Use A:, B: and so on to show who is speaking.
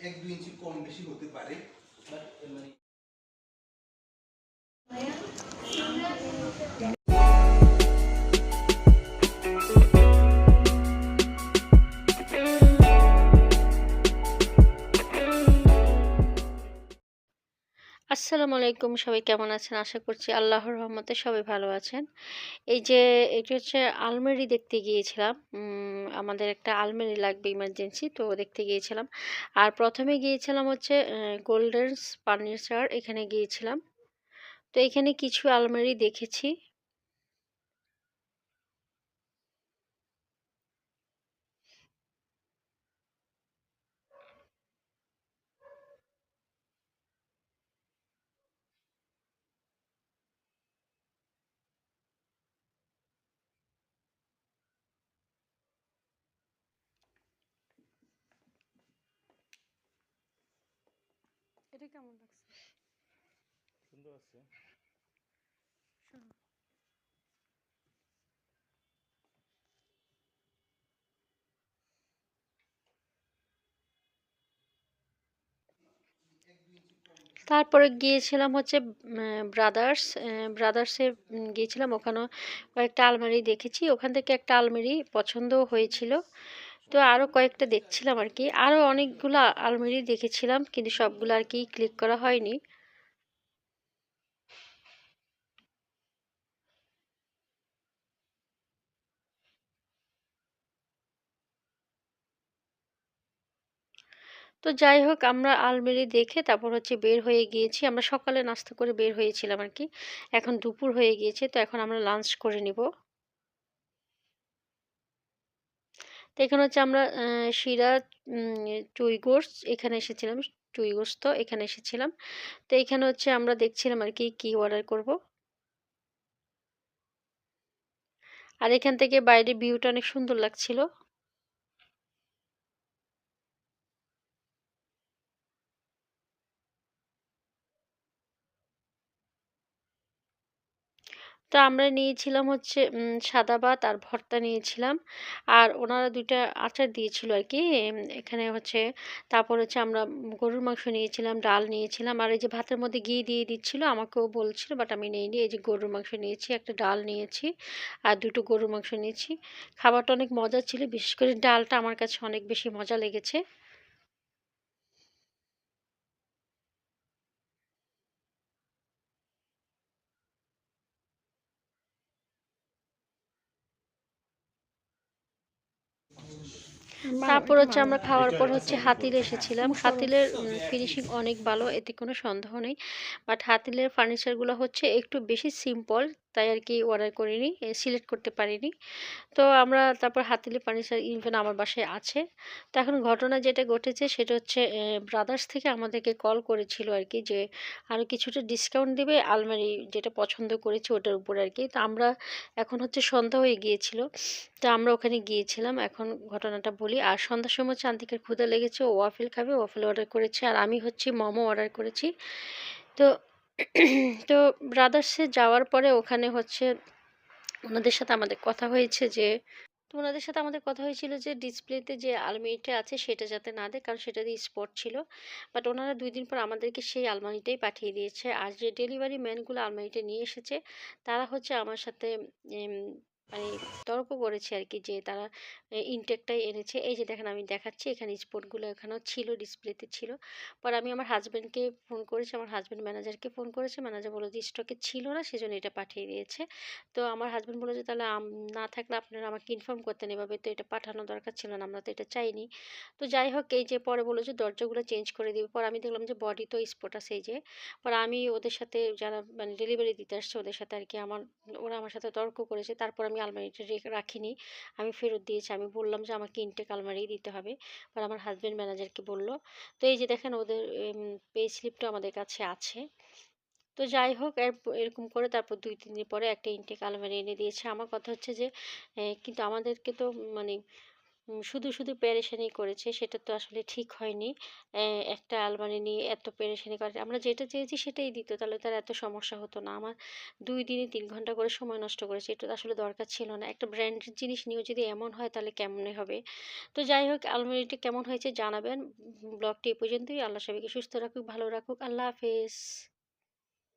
A: এক দুই ইঞ্চি কম বেশি হতে পারে বাট মানে
B: আসসালামু আলাইকুম, সবাই কেমন আছেন? আশা করছি আল্লাহর রহমতে সবাই ভালো আছেন। এই যে, এটা হচ্ছে আলমারি দেখতে গিয়েছিলাম। আমাদের একটা আলমারি লাগবে ইমার্জেন্সি তো দেখতে গিয়েছিলাম। আর প্রথমে গিয়েছিলাম হচ্ছে গোল্ডেন্স ফার্নিচার এখানে গিয়েছিলাম। তো এখানে কিছু আলমারি দেখেছি। কেমন লাগছে?
C: সুন্দর আছে।
B: তারপরে গিয়েছিলাম হচ্ছে ব্রাদার্স ব্রাদার্সে গিয়েছিলাম। ওখানেও কয়েকটা আলমারি দেখেছি। ওখান থেকে একটা আলমারি পছন্দ হয়েছিল। তো আরও কয়েকটা দেখছিলাম আর কি আরও অনেকগুলো আলমারি দেখেছিলাম, কিন্তু সবগুলো আর কি ক্লিক করা হয়নি। তো যাই হোক, আমরা আলমারি দেখে তারপর হচ্ছে বের হয়ে গিয়েছি। আমরা সকালে নাস্তা করে বের হয়েছিলাম আর কি এখন দুপুর হয়ে গিয়েছে, তো এখন আমরা লাঞ্চ করে নিব তো এখানে হচ্ছে আমরা শিরা চুইগোস এখানে এসেছিলাম চুইগোস তো এখানে এসেছিলাম। তো এখানে হচ্ছে আমরা দেখছিলাম আর কি, কী অর্ডার করব। আর এখান থেকে বাইরে ভিউটা অনেক সুন্দর লাগছিল। তো আমরা নিয়েছিলাম হচ্ছে সাদা ভাত আর ভর্তা নিয়েছিলাম। আর ওনারা দুইটা আচার দিয়েছিল আর কি এখানে হচ্ছে, তারপর হচ্ছে আমরা গরুর মাংস নিয়েছিলাম, ডাল নিয়েছিলাম। আর এই যে ভাতের মধ্যে ঘি দিয়ে দিচ্ছিল, আমাকেও বলছিল বাট আমি নিইনি। এই যে গরুর মাংস নিয়েছি, একটা ডাল নিয়েছি আর দুটো গরুর মাংস নিয়েছি। খাবারটা অনেক মজা ছিল, বিশেষ করে ডালটা আমার কাছে অনেক বেশি মজা লেগেছে। তারপর হচ্ছে আমরা খাওয়ার পর হচ্ছে হাতিল এসেছিলাম। হাতিলের ফিনিশিং অনেক ভালো এতে কোনো সন্দেহ নেই। বাট হাতিলের ফার্নিচারগুলো হচ্ছে একটু বেশি সিম্পল তাই আর কি অর্ডার করিনি সিলেক্ট করতে পারিনি। তো আমরা তারপর হাতিলের ফার্নিচার ইভেন আমার বাসায় আছে। তো এখন ঘটনা যেটা ঘটেছে সেটা হচ্ছে ব্রাদার্স থেকে আমাদেরকে কল করেছিল আর কি যে আরও কিছুটা ডিসকাউন্ট দিবে, আলমারি যেটা পছন্দ করেছি ওটার উপর আর কি তো আমরা এখন হচ্ছে সন্ধ্যা হয়ে গিয়েছিল। তো আমরা ওখানে গিয়েছিলাম, এখন ঘটনাটা বলি। আর সন্ধ্যার সময় চান্দিকের ক্ষুদা লেগেছে ওয়াফেল খাবে ওয়াফেল অর্ডার করেছে। আর আমি হচ্ছে মোমো অর্ডার করেছি। তো তো ব্রাদার্সে যাওয়ার পরে ওখানে হচ্ছে ওনাদের সাথে আমাদের কথা হয়েছে যে, তো ওনাদের সাথে আমাদের কথা হয়েছিল যে ডিসপ্লেতে যে আলমারিটা আছে সেটা যাতে না দেয়, কারণ সেটা দিয়ে স্পট ছিল। বাট ওনারা দুই দিন পর আমাদেরকে সেই আলমারিটাই পাঠিয়ে দিয়েছে। আর যে ডেলিভারি ম্যানগুলো আলমারিটা নিয়ে এসেছে, তারা হচ্ছে আমার সাথে মানে তর্ক করেছে আর কি যে তারা ইনটেকটাই এনেছে। এই যে দেখেন আমি দেখাচ্ছি, এখানে স্পটগুলো এখানেও ছিল ডিসপ্লেতে ছিল। পর আমি আমার হাজব্যান্ডকে ফোন করেছি, আমার হাজব্যান্ড ম্যানেজারকে ফোন করেছে। ম্যানেজার বলল যে স্টকে ছিল না, সেজন্য এটা পাঠিয়ে দিয়েছে। তো আমার হাজব্যান্ড বলল যে তাহলে না থাকলে আপনারা আমাকে ইনফর্ম করতেন এভাবে। তো এটা পাঠানো দরকার ছিল না, আমরা তো এটা চাইনি। তো যাই হোক, এই যে পরে বলল যে দরজাগুলো চেঞ্জ করে দিবে। পর আমি দেখলাম যে বডি তো স্পট আছে এই যে। পর আমি ওদের সাথে যারা মানে ডেলিভারি দিতে আসছে, ওদের সাথে আর কি আমার, ওরা আমার সাথে তর্ক করেছে। তারপর আমি আলমারিটা রেখে রাখিনি। আমি ফেরত দিয়েছি। আমি বললাম যে, আমাকে ইনটেক আলমারি দিতে হবে। আর আমার হাজব্যান্ড ম্যানেজারকে বলল, তো এই যে দেখেন, ওদের পে স্লিপটা আমাদের কাছে আছে। তো যাই হোক, এর, এরকম করে তারপর দুই, তিন দিন পরে একটা ইনটেক আলমারি এনে দিয়েছে। আমার কথা হচ্ছে যে কিন্তু আমাদেরকে তো মানে শুধু শুধু পেরেশানি করেছে, সেটা তো আসলে ঠিক হয়নি। একটা আলমারি নিয়ে এত পেরেশানি করে, আমরা যেটা চেয়েছি সেটাই দিত, তাহলে তার এত সমস্যা হতো না। আমার দুই দিনে তিন ঘণ্টা করে সময় নষ্ট করেছে, এটা আসলে দরকার ছিল না। একটা ব্র্যান্ডেড জিনিস নিয়েও যদি এমন হয়, তাহলে কেমনে হবে? তো যাই হোক, আলমারিটি কেমন হয়েছে জানাবেন। ব্লগটি এ পর্যন্তই। আল্লাহ সবাইকে সুস্থ রাখুক, ভালো রাখুক। আল্লাহ হাফেজ।